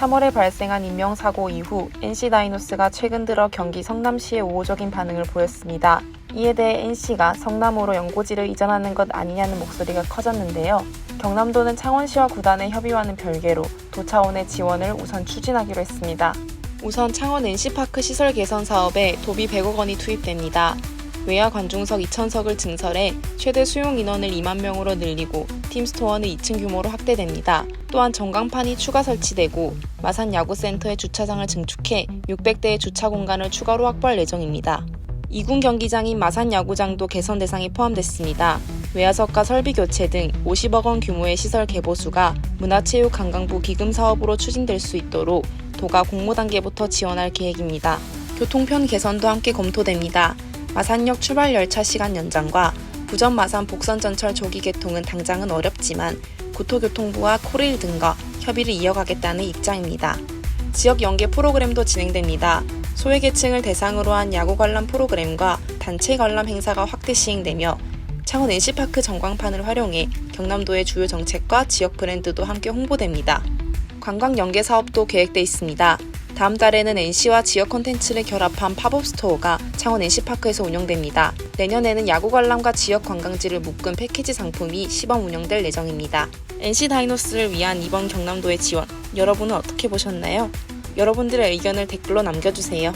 3월에 발생한 인명사고 이후 NC 다이노스가 최근 들어 경기 성남시에 우호적인 반응을 보였습니다. 이에 대해 NC가 성남으로 연고지를 이전하는 것 아니냐는 목소리가 커졌는데요. 경남도는 창원시와 구단의 협의와는 별개로 도 차원의 지원을 우선 추진하기로 했습니다. 우선 창원 NC파크 시설 개선 사업에 도비 100억 원이 투입됩니다. 외야 관중석 2,000석을 증설해 최대 수용 인원을 2만 명으로 늘리고 팀 스토어는 2층 규모로 확대됩니다. 또한 전광판이 추가 설치되고 마산 야구센터의 주차장을 증축해 600대의 주차 공간을 추가로 확보할 예정입니다. 2군 경기장인 마산 야구장도 개선 대상에 포함됐습니다. 외야석과 설비 교체 등 50억 원 규모의 시설 개보수가 문화체육 관광부 기금 사업으로 추진될 수 있도록 도가 공모 단계부터 지원할 계획입니다. 교통편 개선도 함께 검토됩니다. 마산역 출발 열차 시간 연장과 부전 마산 복선 전철 조기 개통은 당장은 어렵지만 국토교통부와 코레일 등과 협의를 이어가겠다는 입장입니다. 지역 연계 프로그램도 진행됩니다. 소외계층을 대상으로 한 야구 관람 프로그램과 단체 관람 행사가 확대 시행되며 창원 NC파크 전광판을 활용해 경남도의 주요 정책과 지역 브랜드도 함께 홍보됩니다. 관광 연계 사업도 계획돼 있습니다. 다음 달에는 NC와 지역 콘텐츠를 결합한 팝업 스토어가 창원 NC파크에서 운영됩니다. 내년에는 야구 관람과 지역 관광지를 묶은 패키지 상품이 시범 운영될 예정입니다. NC 다이노스를 위한 이번 경남도의 지원, 여러분은 어떻게 보셨나요? 여러분들의 의견을 댓글로 남겨주세요.